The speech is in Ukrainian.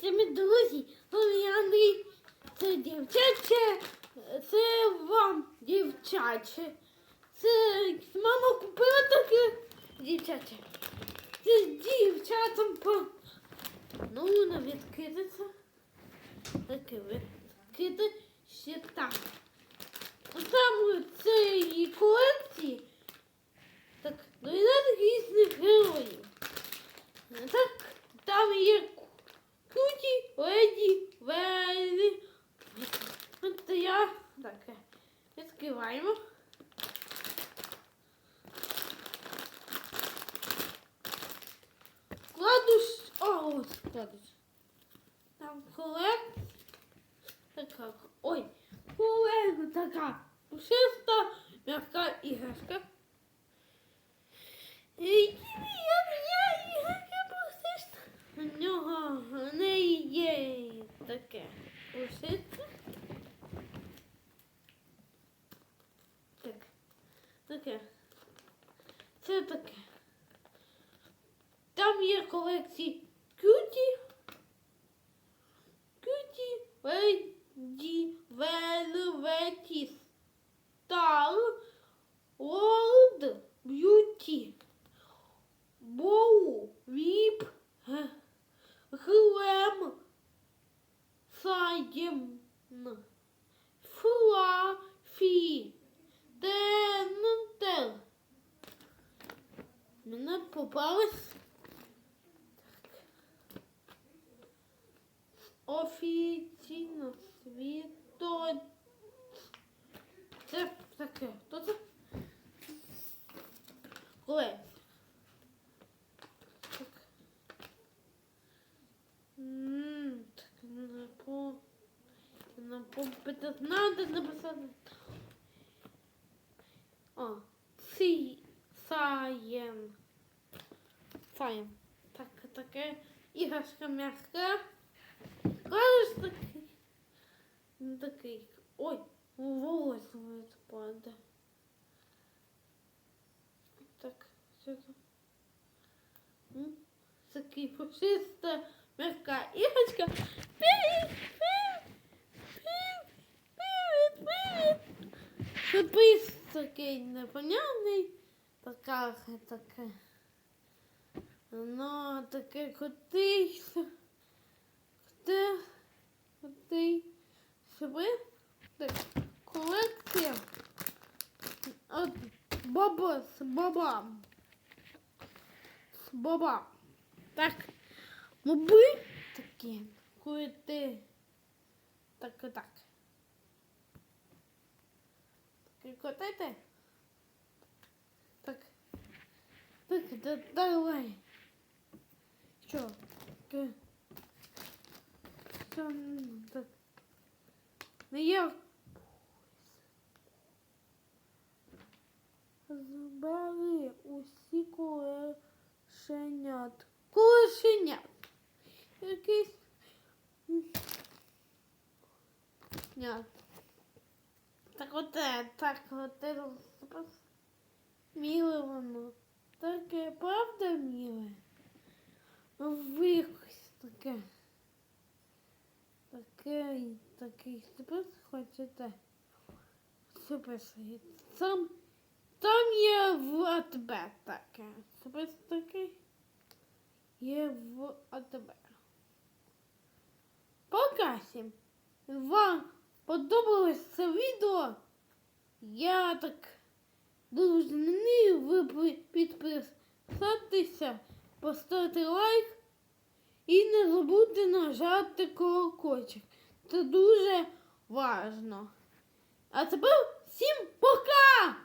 Це мій друзі, Андрій. Це дівчаче, це вам дівчаче. Це мама купила таке дівчаче. Це дівчатам по. Ну, не відкидаться. Таке відкиди ще там. Саме цієї колекції. Так, ну і над різних героїв. Так, там є Куті, Леді, Велі. От я таке. Відкриваємо. Кладуш. О, ось кладуш. Там колек. Так, Ой, колек така. Пушиста, м'яка іграшка. І я, я іграшка пушиста. У нього в неї є таке пушисте. Так. Таке. Це таке. Там є колекції Кюті, Кюті, Леді, Велветі, Стар, World, Б'юті, Боу, Віп, Глем, Сайєм, Флафі, Мене попалась офіційно світо. Це таке. Хто це? Колись. Так. М, Так, не по... Не по... Надо написати. О, Сі... Саєм. Саєм. Так, таке іграшка м'яка. Кажеш такий. Ну такий. Ой, волос падає. Так, там? М? Такий пушиста, м'яка іграшка. Привіт! Привіт! Привіт! Привіт! Сюрприз такий непонятний. Така таке. Ну, таке котись. Де ти себе так, колекція от баба з бабам. З бабам. Так, моби такі, коли ти так і так. Так, котите. Так. Так, да, давай. Що? Там, так. Не я. Збери усі колешенят. Колешенят. Якийсь. м, Так оте, так оте. Міле воно. Таке, правда, міле? Викось таке. Такий, сюрприз хочете. Сюрприз. Сам, там є в АТБ таке. Сюрприз такий є в АТБ. Пока всім. Вам подобалось це відео. Я так дуже не ви підписатися, поставити лайк. І не забудьте нажати колокольчик. Це дуже важно. А тепер всім пока!